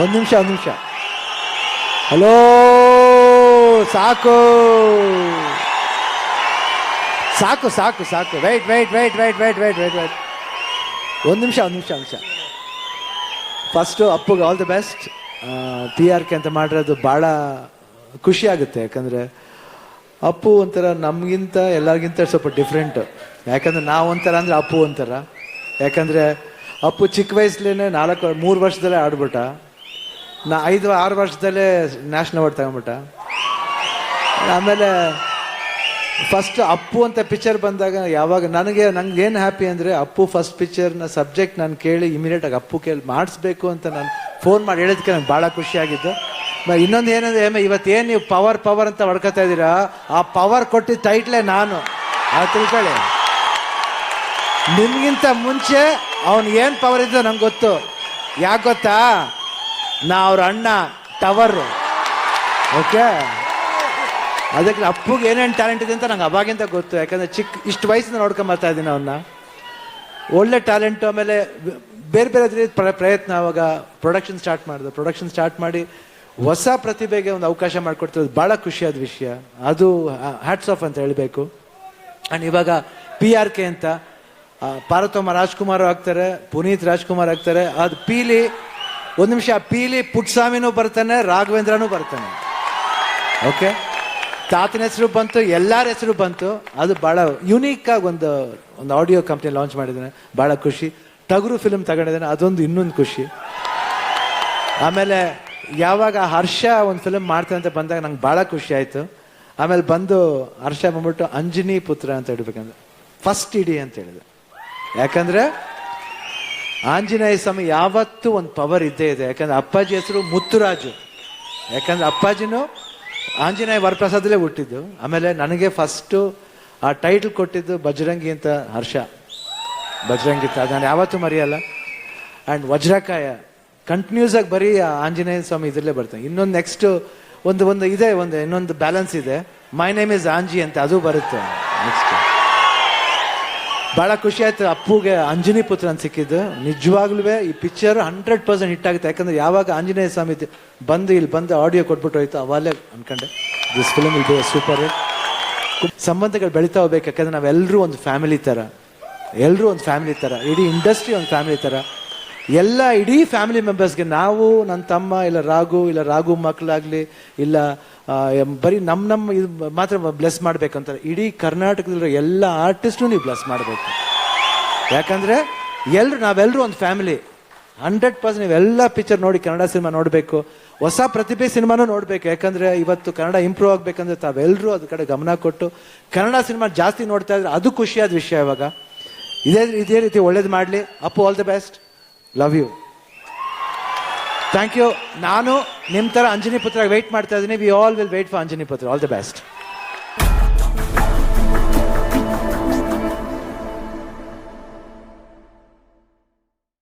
ಒಂದು ನಿಮಿಷ ಒಂದು ನಿಮಿಷ. ಹಲೋ, ಸಾಕು. ಸಾಕು ಸಾಕು ಸಾಕು. Wait wait wait wait wait wait wait wait ಒಂದು ನಿಮಿಷ ಒಂದು ನಿಮಿಷ ನಿಮಿಷ. ಫಸ್ಟು ಅಪ್ಪುಗೆ all the best P R K ಅಂತ ಮಾಡಿರೋದು ಭಾಳ ಖುಷಿ ಆಗುತ್ತೆ. ಯಾಕಂದರೆ ಅಪ್ಪು ಒಂಥರ ನಮಗಿಂತ ಎಲ್ಲರಿಗಿಂತ ಸ್ವಲ್ಪ ಡಿಫ್ರೆಂಟ್ ಯಾಕಂದ್ರೆ ನಾವು ಒಂಥರ ಅಂದರೆ ಅಪ್ಪು ಒಂಥರ. ಯಾಕಂದರೆ ಅಪ್ಪು ಚಿಕ್ಕ ವಯಸ್ಸಲ್ಲೇ ನಾಲ್ಕು, ಮೂರು ವರ್ಷದಲ್ಲೇ ಆಡ್ಬಿಟ್ಟ. ನಾ ಐದು ಆರು ವರ್ಷದಲ್ಲೇ ನ್ಯಾಷನಲ್ ಅವಾರ್ಡ್ ತಗೊಂಬಿಟ್ಟ. ಆಮೇಲೆ ಫಸ್ಟ್ ಅಪ್ಪು ಅಂತ ಪಿಕ್ಚರ್ ಬಂದಾಗ ಯಾವಾಗ ನನಗೆ ನಂಗೆ ಏನು ಹ್ಯಾಪಿ ಅಂದರೆ ಅಪ್ಪು ಫಸ್ಟ್ ಪಿಕ್ಚರ್ನ ಸಬ್ಜೆಕ್ಟ್ ನಾನು ಕೇಳಿ ಇಮಿಡಿಯೇಟಾಗಿ ಅಪ್ಪು ಕೇಳಿ ಮಾಡಿಸ್ಬೇಕು ಅಂತ ನಾನು ಫೋನ್ ಮಾಡಿ ಹೇಳಿದ್ಕೆ ನಂಗೆ ಭಾಳ ಖುಷಿಯಾಗಿದ್ದು ಇನ್ನೊಂದು ಏನಂದ್ರೆ ಏಮೆ ಇವತ್ತೇನು ನೀವು ಪವರ್ ಪವರ್ ಅಂತ ಹೊಡ್ಕೊತಾ ಇದ್ದೀರಾ? ಆ ಪವರ್ ಕೊಟ್ಟಿದ್ದ ಟೈಟ್ಲೇ ನಾನು. ಆ ತಿಳ್ಕೊಳ್ಳಿ. ನಿಮಗಿಂತ ಮುಂಚೆ ಅವನು ಏನು ಪವರ್ ಇದ್ದೋ ನಂಗೆ ಗೊತ್ತು. ಯಾಕೆ ಗೊತ್ತಾ? ನಾ ಅವ್ರ ಅಣ್ಣ ಟವರು ಓಕೆ ಅದಕ್ಕೆ ಅಪ್ಪುಗೆ ಏನೇನು ಟ್ಯಾಲೆಂಟ್ ಇದೆ ಅಂತ ನಂಗೆ ಅವಾಗಿಂದ ಗೊತ್ತು. ಯಾಕಂದ್ರೆ ಚಿಕ್ಕ ಇಷ್ಟು ವಯಸ್ಸಿಂದ ನೋಡ್ಕೊಂಡ್ ಬರ್ತಾ ಇದ್ದೀನಿ ಅವನ್ನ ಒಳ್ಳೆ ಟ್ಯಾಲೆಂಟು ಆಮೇಲೆ ಬೇರೆ ಬೇರೆ ರೀತಿ ಪ್ರ- ಪ್ರಯತ್ನ ಅವಾಗ ಪ್ರೊಡಕ್ಷನ್ ಸ್ಟಾರ್ಟ್ ಮಾಡಿದೆ. ಪ್ರೊಡಕ್ಷನ್ ಸ್ಟಾರ್ಟ್ ಮಾಡಿ ಹೊಸ ಪ್ರತಿಭೆಗೆ ಒಂದು ಅವಕಾಶ ಮಾಡಿಕೊಡ್ತಿರೋದು ಭಾಳ ಖುಷಿಯಾದ ವಿಷಯ. ಅದು ಹ್ಯಾಟ್ಸ್ ಆಫ್ ಅಂತ ಹೇಳಬೇಕು. ಆ್ಯಂಡ್ ಇವಾಗ ಪಿ ಆರ್ ಕೆ ಅಂತ ಪಾರ್ವತಮ್ಮ ರಾಜ್ಕುಮಾರ್ ಆಗ್ತಾರೆ, ಪುನೀತ್ ರಾಜ್ಕುಮಾರ್ ಆಗ್ತಾರೆ. ಅದು ಪೀಲಿ ಒಂದು ನಿಮಿಷ, ಪೀಲಿ ಪುಟ್ಸ್ವಾಮಿನೂ ಬರ್ತಾನೆ, ರಾಘವೇಂದ್ರನೂ ಬರ್ತಾನೆ. ಓಕೆ ತಾತನ ಹೆಸರು ಬಂತು, ಎಲ್ಲರ ಹೆಸರು ಬಂತು. ಅದು ಭಾಳ ಯುನೀಕ್ ಆಗಿ ಒಂದು ಒಂದು ಆಡಿಯೋ ಕಂಪ್ನಿ ಲಾಂಚ್ ಮಾಡಿದ್ದಾನೆ. ಭಾಳ ಖುಷಿ. ಟಗರು ಫಿಲ್ಮ್ ತಗೊಂಡಿದ್ದಾನೆ, ಅದೊಂದು ಇನ್ನೊಂದು ಖುಷಿ. ಆಮೇಲೆ, ಯಾವಾಗ ಹರ್ಷ ಒಂದು ಫಿಲ್ಮ್ ಮಾಡ್ತಾನೆ ಅಂತ ಬಂದಾಗ ನಂಗೆ ಭಾಳ ಖುಷಿ ಆಯಿತು. ಆಮೇಲೆ ಬಂದು ಹರ್ಷ ಬಂದ್ಬಿಟ್ಟು, ಅಂಜನಿ ಪುತ್ರ ಅಂತ ಹೇಳ್ಬೇಕಂದ್ರೆ ಫಸ್ಟ್ ಇಡಿ ಅಂತ ಹೇಳಿದೆ. ಯಾಕಂದ್ರೆ ಆಂಜನೇಯ ಸ್ವಾಮಿ, ಯಾವತ್ತೂ ಒಂದು ಪವರ್ ಇದ್ದೇ ಇದೆ. ಯಾಕಂದ್ರೆ ಅಪ್ಪಾಜಿ ಹೆಸರು ಮುತ್ತುರಾಜು. ಯಾಕಂದ್ರೆ ಅಪ್ಪಾಜಿನೂ ಆಂಜನೇಯ ವರಪ್ರಸಾದಲ್ಲೇ ಹುಟ್ಟಿದ್ದು. ಆಮೇಲೆ ನನಗೆ ಫಸ್ಟು ಆ ಟೈಟಲ್ ಕೊಟ್ಟಿದ್ದು ಬಜರಂಗಿ ಅಂತ ಹರ್ಷ. ಬಜರಂಗಿ ಅಂತ. ನಾನು ಯಾವತ್ತೂ ಮರೆಯಲ್ಲ. ಆ್ಯಂಡ್ ವಜ್ರಕಾಯ. ಕಂಟಿನ್ಯೂಸ್ ಆಗಿ ಬರೀ ಆಂಜನೇಯ ಸ್ವಾಮಿ ಇದರಲ್ಲೇ ಬರ್ತಾನೆ. ಇನ್ನೊಂದು ನೆಕ್ಸ್ಟ್ ಒಂದು ಒಂದು ಇದೆ, ಒಂದು ಇನ್ನೊಂದು ಬ್ಯಾಲೆನ್ಸ್ ಇದೆ. ಮೈ ನೇಮ್ ಇಸ್ ಆಂಜಿ ಅಂತ ಅದು ಬರುತ್ತೆ. ನೆಕ್ಸ್ಟ್ ಭಾಳ ಖುಷಿ ಆಯ್ತು. ಅಪ್ಪುಗೆ ಅಂಜನಿ ಪುತ್ರ ಅಂತ ಸಿಕ್ಕಿದ್ದು. ನಿಜವಾಗ್ಲೂ ಈ ಪಿಕ್ಚರ್ ಹಂಡ್ರೆಡ್ ಪರ್ಸೆಂಟ್ ಹಿಟ್ ಆಗುತ್ತೆ. ಯಾಕಂದ್ರೆ ಯಾವಾಗ ಆಂಜನೇಯ ಸ್ವಾಮಿ ಬಂದು ಇಲ್ಲಿ ಬಂದು ಆಡಿಯೋ ಕೊಟ್ಬಿಟ್ಟು ಹೋಯ್ತು ಅವಾಗಲೇ ಅನ್ಕೊಂಡೆ. ದಿಸ್ ಫಿಲಮ್ ಇಲ್ಲಿ ಸೂಪರ್ ಸಂಬಂಧಗಳು ಬೆಳೀತಾ ಹೋಗ್ಬೇಕು. ಯಾಕಂದ್ರೆ ನಾವೆಲ್ಲರೂ ಒಂದು ಫ್ಯಾಮಿಲಿ ಥರ. ಎಲ್ಲರೂ ಒಂದು ಫ್ಯಾಮಿಲಿ ಥರ. ಇಡೀ ಇಂಡಸ್ಟ್ರಿ ಒಂದು ಫ್ಯಾಮಿಲಿ ಥರ. ಎಲ್ಲ ಇಡೀ ಫ್ಯಾಮಿಲಿ ಮೆಂಬರ್ಸ್ಗೆ ನಾವು ನನ್ನ ತಮ್ಮ, ಇಲ್ಲ ರಾಘು ಇಲ್ಲ ರಾಘು ಮಕ್ಕಳಾಗಲಿ, ಇಲ್ಲ ಬರೀ ನಮ್ಮ ನಮ್ಮ ಇದು ಮಾತ್ರ ಬ್ಲೆಸ್ ಮಾಡಬೇಕಂತಾರೆ. ಇಡೀ ಕರ್ನಾಟಕದಲ್ಲಿರೋ ಎಲ್ಲ ಆರ್ಟಿಸ್ಟು ನೀವು ಬ್ಲೆಸ್ ಮಾಡಬೇಕು. ಯಾಕಂದರೆ ಎಲ್ಲರೂ ನಾವೆಲ್ಲರೂ ಒಂದು ಫ್ಯಾಮಿಲಿ ಹಂಡ್ರೆಡ್ ಪರ್ಸೆಂಟ್ ನೀವೆಲ್ಲ ಪಿಕ್ಚರ್ ನೋಡಿ ಕನ್ನಡ ಸಿನಿಮಾ ನೋಡಬೇಕು. ಹೊಸ ಪ್ರತಿಭೆ ಸಿನಿಮಾನೂ ನೋಡಬೇಕು. ಯಾಕಂದರೆ ಇವತ್ತು ಕನ್ನಡ ಇಂಪ್ರೂವ್ ಆಗಬೇಕಂದ್ರೆ ತಾವೆಲ್ಲರೂ ಅದ್ರ ಕಡೆ ಗಮನ ಕೊಟ್ಟು ಕನ್ನಡ ಸಿನಿಮಾ ಜಾಸ್ತಿ ನೋಡ್ತಾ ಇದ್ರೆ ಅದು ಖುಷಿಯಾದ ವಿಷಯ ಇವಾಗ. ಇದೇ ಇದೇ ರೀತಿ ಒಳ್ಳೇದು ಮಾಡಲಿ. Appu all the best love you thank you ನಾನು ನಿಮ್ಮ ಥರ ಅಂಜನಿ ಪುತ್ರ ವೆಯ್ಟ್ ಮಾಡ್ತಾ ಇದ್ದೀನಿ. We all will wait for Anjani Putra. All the best